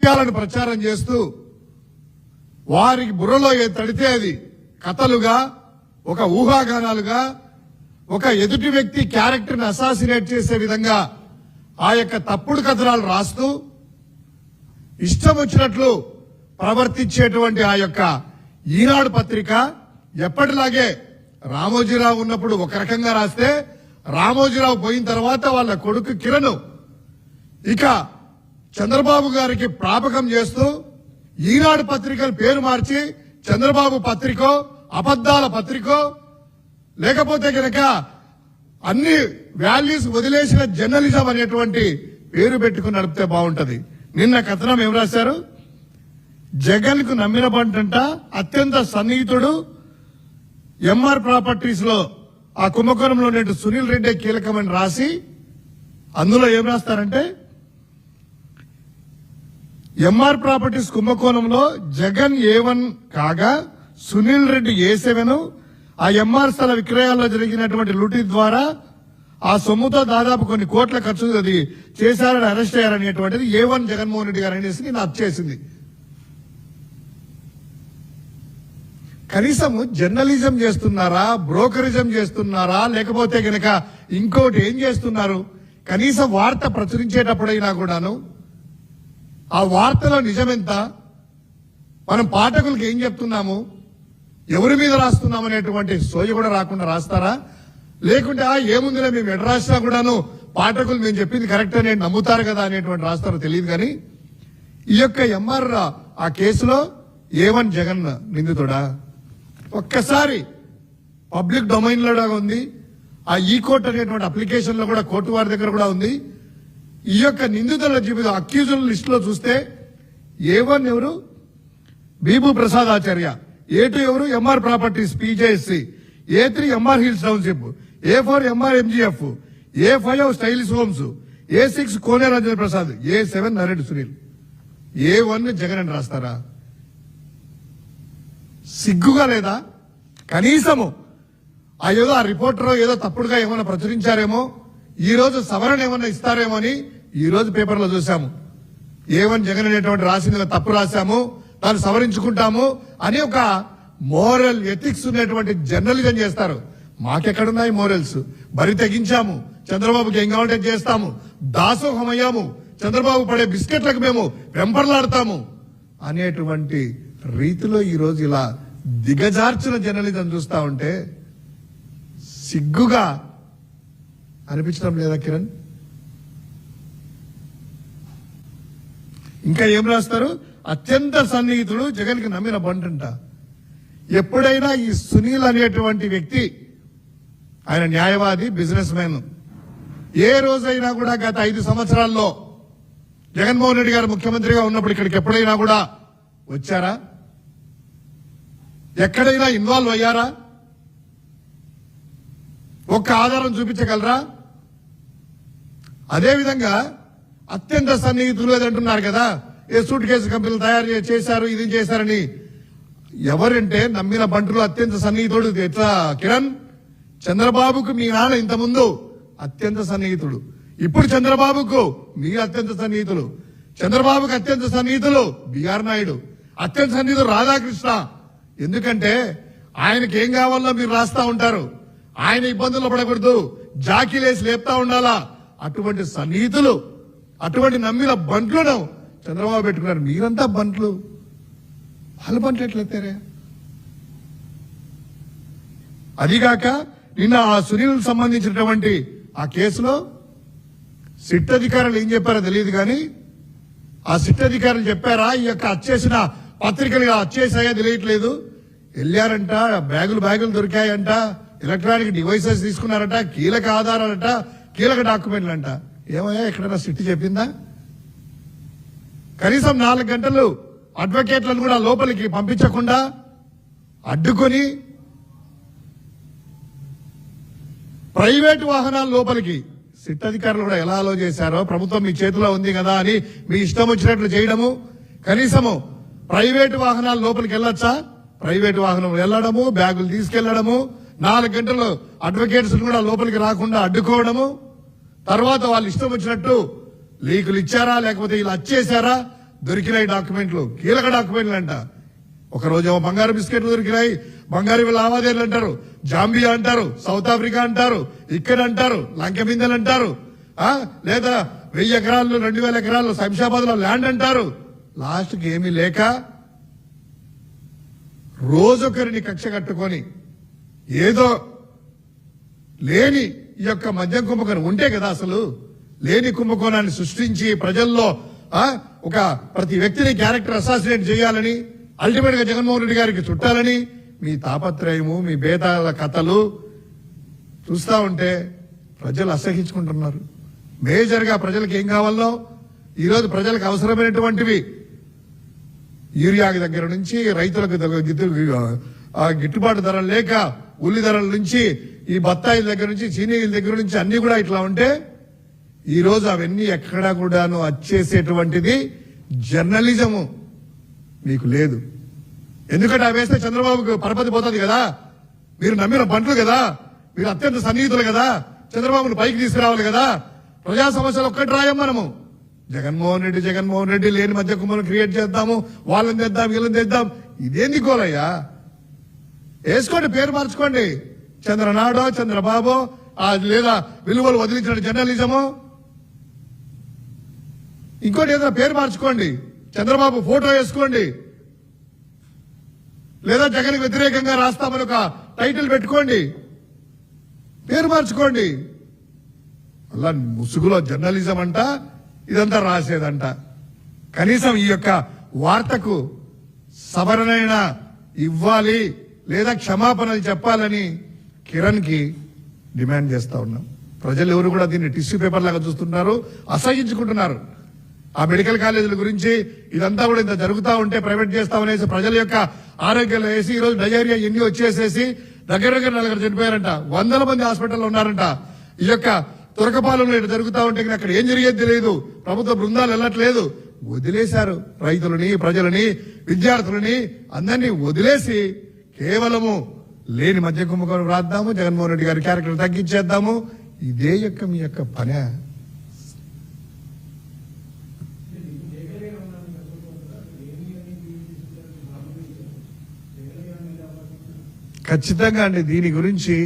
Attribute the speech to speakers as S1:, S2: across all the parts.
S1: విషయాలను ప్రచారం చేస్తూ వారికి బుర్రలో తడితే అది కథలుగా ఒక ఊహాగానాలుగా ఒక ఎదుటి వ్యక్తి క్యారెక్టర్ని అసాసినేట్ చేసే విధంగా ఆ యొక్క తప్పుడు కథనాలు రాస్తూ ఇష్టం వచ్చినట్లు ప్రవర్తించేటువంటి ఆ యొక్క ఈనాడు పత్రిక ఎప్పటిలాగే రామోజీరావు ఉన్నప్పుడు ఒక రకంగా రాస్తే రామోజీరావు పోయిన తర్వాత వాళ్ళ కొడుకు కిరణ్ ఇక చంద్రబాబు గారికి ప్రాపకం చేస్తూ ఈనాడు పత్రికల పేరు మార్చి చంద్రబాబు పత్రికో అబద్దాల పత్రికో లేకపోతే గనక అన్ని వాల్యూస్ వదిలేసిన జర్నలిజం అనేటువంటి పేరు పెట్టుకుని నడిపితే బాగుంటది. నిన్న కథనం ఏం రాశారు? జగన్కు నమ్మిన బంటంట అత్యంత సన్నిహితుడు ఎంఆర్ ప్రాపర్టీస్లో ఆ కుంభకోణంలో ఉన్నట్టు సునీల్ రెడ్డి కీలకమని రాసి అందులో ఏం రాస్తారంటే ఎంఆర్ ప్రాపర్టీస్ కుంభకోణంలో జగన్ ఏ వన్ కాగా సునీల్ రెడ్డి ఏ సెవెన్ ఆ ఎంఆర్ స్థల విక్రయాల్లో జరిగినటువంటి లూటీ ద్వారా ఆ సొమ్ముతో దాదాపు కొన్ని కోట్ల ఖర్చు అది చేశారని అరెస్ట్ అయ్యారనేటువంటిది ఏ వన్ జగన్మోహన్ రెడ్డి గారు అనేసి నేను చేసింది. కనీసం జర్నలిజం చేస్తున్నారా బ్రోకరిజం చేస్తున్నారా లేకపోతే గనక ఇంకోటి ఏం చేస్తున్నారు? కనీసం వార్త ప్రచురించేటప్పుడైనా కూడాను ఆ వార్తలో నిజమెంత? మనం పాఠకులకు ఏం చెప్తున్నాము? ఎవరి మీద రాస్తున్నాం అనేటువంటి సోయ కూడా రాకుండా రాస్తారా? లేకుంటే ఏముందిలే మేము ఎడ రాసినా కూడాను పాఠకులు మేము చెప్పింది కరెక్ట్ అని నమ్ముతారు కదా అనేటువంటి రాస్తారో తెలియదు కానీ ఈ యొక్క ఎంఆర్ ఆ కేసులో ఏ వన్ జగన్ నిందితుడా? ఒక్కసారి పబ్లిక్ డొమైన్లో ఉంది. ఆ ఈ కోర్ట్ అనేటువంటి అప్లికేషన్లో కూడా కోర్టు వారి దగ్గర కూడా ఉంది. ఈ యొక్క నిందితుల జీవితం అక్యూజుల లిస్ట్లో చూస్తే ఏ వన్ ఎవరు? బీబు ప్రసాద్ ఆచార్య. ఏ టూ ఎవరు? Emaar properties PJSC A three? Emaar hills township A four? Emaar MGF A five? Stylish homes A six? Kone Rajendra Prasad A seven? Nared Sunil A one? Jagan అని రాస్తారా సిగ్గుగా లేదా? కనీసము. ఆ ఏదో ఆ రిపోర్టర్ ఏదో తప్పుడుగా ఏమైనా ప్రచురించారేమో? ఈ రోజు సవరణ ఏమైనా ఇస్తారేమో అని ఈ రోజు పేపర్లో చూసాము ఏ వన్ జగన్ అనేటువంటి రాసింది తప్పు రాశాము దాన్ని సవరించుకుంటాము అని ఒక మోరల్ ఎథిక్స్ ఉన్నటువంటి జర్నలిజం చేస్తారు. మాకెక్కడున్నాయి మోరల్స్? బరి తెగించాము. చంద్రబాబుకి ఏం కావాలంటే చేస్తాము. దాసోహం అయ్యాము చంద్రబాబు పడే బిస్కెట్లకు మేము వెంపర్లాడతాము అనేటువంటి రీతిలో ఈరోజు ఇలా దిగజార్చిన జర్నలిజం చూస్తా ఉంటే సిగ్గుగా అనిపించడం లేదా కిరణ్? ఇంకా ఏం రాస్తారు? అత్యంత సన్నిహితుడు జగన్కి నమ్మిన బంటంట ఎప్పుడైనా ఈ సునీల్ అనేటువంటి వ్యక్తి ఆయన న్యాయవాది బిజినెస్ మ్యాన్. ఏ రోజైనా కూడా గత ఐదు సంవత్సరాల్లో జగన్మోహన్ రెడ్డి గారు ముఖ్యమంత్రిగా ఉన్నప్పుడు ఇక్కడికి ఎప్పుడైనా కూడా వచ్చారా? ఎక్కడైనా ఇన్వాల్వ్ అయ్యారా? ఒక్క ఆధారం చూపించగలరా? అదేవిధంగా అత్యంత సన్నిహితులు అంటున్నారు కదా. ఏ సూట్ కేసు కంపెనీలు తయారు చే- చేశారు ఇది చేశారని. ఎవరంటే నమ్మిన బంటులు అత్యంత సన్నిహితుడు ఎట్లా? కిరణ్ చంద్రబాబుకు మీ నాన్న ఇంత ముందు అత్యంత సన్నిహితుడు. ఇప్పుడు చంద్రబాబుకు మీ అత్యంత సన్నిహితులు. చంద్రబాబుకు అత్యంత సన్నిహితులు బిఆర్ నాయుడు. అత్యంత సన్నిహితుడు రాధాకృష్ణ. ఎందుకంటే ఆయనకి ఏం కావాలో మీరు రాస్తా ఉంటారు. ఆయన ఇబ్బందుల్లో పడకూడదు. జాకీలేసి లేపుతా ఉండాలా? అటువంటి సన్నిహితులు అటువంటి నమ్మిన బంట్లను చంద్రబాబు పెట్టుకున్నారు. మీరంతా బంట్లు వాళ్ళ బంట్లు ఎట్లెత్తారే? అదిగాక నిన్న ఆ సునీల్ సంబంధించినటువంటి ఆ కేసులో సిట్ అధికారులు ఏం చెప్పారో తెలియదు కానీ ఆ సిట్ అధికారులు చెప్పారా? ఈ యొక్క అచ్చేసిన పత్రికలు ఇలా అచ్చేసాయో తెలియట్లేదు. వెళ్ళారంట బ్యాగులు బ్యాగులు దొరికాయంట ఎలక్ట్రానిక్ డివైసెస్ తీసుకున్నారట కీలక ఆధారాలట కీలక డాక్యుమెంట్లు అంట. ఏమయ్యా ఎక్కడైనా సిట్ చెప్పిందా? కనీసం నాలుగు గంటలు అడ్వకేట్లను కూడా లోపలికి పంపించకుండా అడ్డుకొని ప్రైవేట్ వాహనాల లోపలికి సిట్ అధికారులు కూడా ఎలా అలో చేశారో ప్రభుత్వం మీ చేతిలో ఉంది కదా అని మీ ఇష్టం వచ్చినట్లు చేయడము కనీసము ప్రైవేట్ వాహనాల లోపలికి వెళ్ళొచ్చా? ప్రైవేట్ వాహనం వెళ్ళడము బ్యాగులు తీసుకెళ్ళడము నాలుగు గంటలు అడ్వకేట్స్ కూడా లోపలికి రాకుండా అడ్డుకోవడము తర్వాత వాళ్ళు ఇష్టం వచ్చినట్టు లీకులు ఇచ్చారా లేకపోతే ఇలా అచ్చేసారా దొరికినాయి డాక్యుమెంట్లు. కీలక డాక్యుమెంట్లు అంట ఒకరోజేమో బంగారు బిస్కెట్లు దొరికినాయి. బంగారు లావాదేవీలు అంటారు. జాంబియా అంటారు. సౌత్ ఆఫ్రికా అంటారు. ఇక్కడ అంటారు. లంక బిందెలు అంటారు లేదా వెయ్యి ఎకరాలు రెండు వేల ఎకరాలు శంషాబాద్లో ల్యాండ్ అంటారు. లాస్ట్కి ఏమీ లేక రోజొకరిని కక్ష కట్టుకొని ఏదో లేని ఈ యొక్క మద్యం కుంభకోణం ఉంటే కదా అసలు లేని కుంభకోణాన్ని సృష్టించి ప్రజల్లో ఒక ప్రతి వ్యక్తిని క్యారెక్టర్ అసాసినేట్ చేయాలని అల్టిమేట్గా జగన్మోహన్ రెడ్డి గారికి చుట్టాలని మీ తాపత్రయము మీ భేదాల కథలు చూస్తా ఉంటే ప్రజలు అసహించుకుంటున్నారు. మేజర్గా ప్రజలకు ఏం కావాలో ఈరోజు ప్రజలకు అవసరమైనటువంటివి. యూరియాకి దగ్గర నుంచి రైతులకు గిట్టుబాటు ధరలు లేక ఉల్లి ధరల నుంచి ఈ బత్తాయిల దగ్గర నుంచి చీనీల దగ్గర నుంచి అన్ని కూడా ఇట్లా ఉంటే ఈరోజు అవన్నీ ఎక్కడా కూడాను వచ్చేసేటువంటిది జర్నలిజము మీకు లేదు. ఎందుకంటే అవి వేస్తే చంద్రబాబుకు పరపతి పోతుంది కదా. మీరు నమ్మిన బంట్లు కదా. మీరు అత్యంత సన్నిహితులు కదా. చంద్రబాబును పైకి తీసుకురావాలి కదా. ప్రజా సమస్యలు ఒక్కటి రాయం మనము. జగన్మోహన్ రెడ్డి జగన్మోహన్ రెడ్డి లేని మధ్య కుమ్మను క్రియేట్ చేద్దాము. వాళ్ళని తెద్దాం వీళ్ళని తెద్దాం. ఇదేంది గోలయ్యా? వేసుకోండి పేరు మార్చుకోండి. చంద్రనాడో చంద్రబాబో లేదా విలువలు వదిలించిన జర్నలిజము? ఇంకోటి ఏదైనా పేరు మార్చుకోండి. చంద్రబాబు ఫోటో వేసుకోండి. లేదా జగన్ వ్యతిరేకంగా రాస్తామని ఒక టైటిల్ పెట్టుకోండి. పేరు మార్చుకోండి. అలా ముసుగులో జర్నలిజం అంట ఇదంతా రాసేదంట. కనీసం ఈ యొక్క వార్తకు సవరణైన ఇవ్వాలి లేదా క్షమాపణలు చెప్పాలని కిరణ్కి డిమాండ్ చేస్తా ఉన్నాం. ప్రజలు ఎవరు కూడా దీన్ని టిష్యూ పేపర్ లాగా చూస్తున్నారు అసహించుకుంటున్నారు. ఆ మెడికల్ కాలేజీల గురించి ఇదంతా కూడా ఇంత జరుగుతూ ఉంటే ప్రైవేట్ చేస్తామనేసి ప్రజల యొక్క ఆరోగ్యంలో వేసి ఈ రోజు డయేరియా ఎన్ని వచ్చేసేసి దగ్గర దగ్గర నలుగురు చనిపోయారంట. వందల మంది హాస్పిటల్లో ఉన్నారంట. ఈ యొక్క తురకపాలెంలో ఇటు జరుగుతూ ఉంటే అక్కడ ఏం జరిగేది తెలియదు. ప్రభుత్వ బృందాలు వెళ్ళట్లేదు. వదిలేశారు రైతులని ప్రజలని విద్యార్థులని అందరినీ వదిలేసి కేవలము లేని మధ్య కుంభకోణం రాద్దాము జగన్మోహన్ రెడ్డి గారి క్యారెక్టర్ తగ్గించేద్దాము. ఇదే యొక్క మీ యొక్క పనే. ఖచ్చితంగా అండి దీని గురించి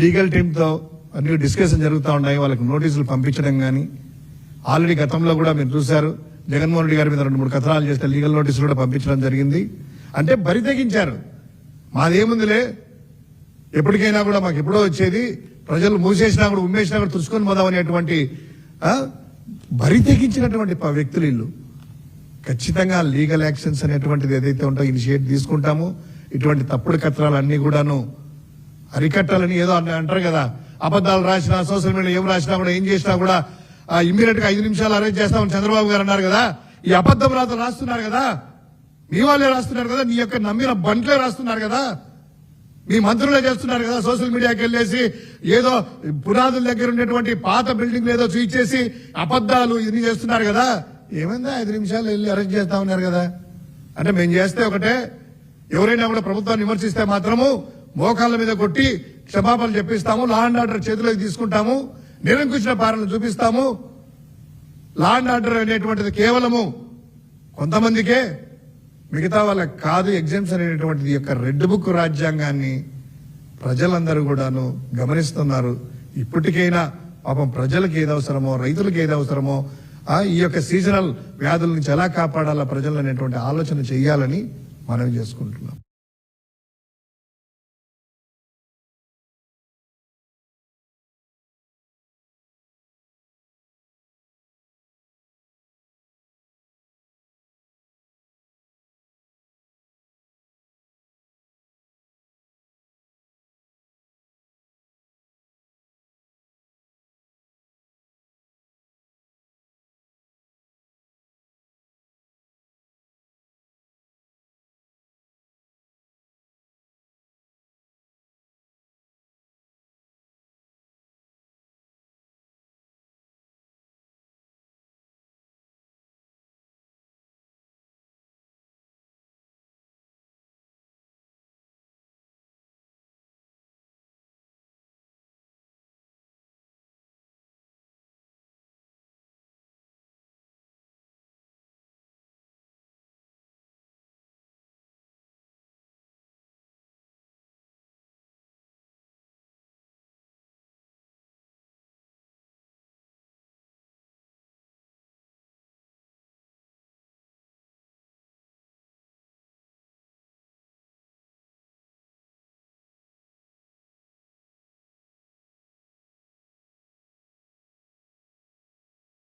S1: లీగల్ టీంతో అన్ని డిస్కషన్ జరుగుతూ ఉన్నాయి. వాళ్ళకి నోటీసులు పంపించడం కానీ ఆల్రెడీ గతంలో కూడా మీరు చూశారు జగన్మోహన్ రెడ్డి గారి మీద రెండు మూడు కథనాలు చేస్తే లీగల్ నోటీసులు కూడా పంపించడం జరిగింది. అంటే బరి తెగించారు. మాదేముందిలే? ఎప్పటికైనా కూడా మాకు ఎప్పుడో వచ్చేది. ప్రజలు మూసేసినా కూడా ఉమ్మేసినా కూడా తుడుచుకొని పోదాం అనేటువంటి బరి తెగించినటువంటి వ్యక్తులు వీళ్ళు. ఖచ్చితంగా లీగల్ యాక్షన్స్ అనేటువంటిది ఏదైతే ఉంటో ఇనిషియేట్ తీసుకుంటాము. ఇటువంటి తప్పుడు కత్రాలు అన్నీ కూడాను అరికట్టాలని ఏదో అంటారు కదా. అబద్ధాలు రాసినా సోషల్ మీడియా ఏం రాసినా కూడా ఏం చేసినా కూడా ఇమ్మీడియట్గా ఐదు నిమిషాలు అరెస్ట్ చేస్తామని చంద్రబాబు గారు అన్నారు కదా. ఈ అబద్ధం రాత రాస్తున్నారు కదా. మీ వాళ్ళే రాస్తున్నారు కదా నీ యొక్క నమ్మిన బంట్లే రాస్తున్నారు కదా. మీ మంత్రులే చేస్తున్నారు కదా సోషల్ మీడియాకి వెళ్ళేసి ఏదో పునాదుల దగ్గర ఉండేటువంటి పాత బిల్డింగ్ ఏదో చూపించేసి అబద్ధాలు ఇన్ని చేస్తున్నారు కదా. ఏమైందా? ఐదు నిమిషాలు వెళ్ళి అరెస్ట్ చేస్తా ఉన్నారు కదా. అంటే మేము చేస్తే ఒకటే ఎవరైనా కూడా ప్రభుత్వాన్ని విమర్శిస్తే మాత్రము మోకాళ్ళ మీద కొట్టి క్షమాపణలు చెప్పిస్తాము లా అండ్ ఆర్డర్ చేతిలోకి తీసుకుంటాము నిరంకుశ పాలన చూపిస్తాము. లా అండ్ ఆర్డర్ అనేటువంటిది కేవలము కొంతమందికే మిగతా వాళ్ళకి కాదు ఎగ్జామ్స్ అనేటువంటిది యొక్క రెడ్ బుక్ రాజ్యాంగాన్ని ప్రజలందరూ కూడాను గమనిస్తున్నారు. ఇప్పటికైనా పాపం ప్రజలకు ఏది అవసరమో రైతులకు ఏది అవసరమో ఈ యొక్క సీజనల్ వ్యాధుల నుంచి ఎలా కాపాడాలా ప్రజలు అనేటువంటి ఆలోచన చేయాలని మనవి చేసుకుంటున్నాం.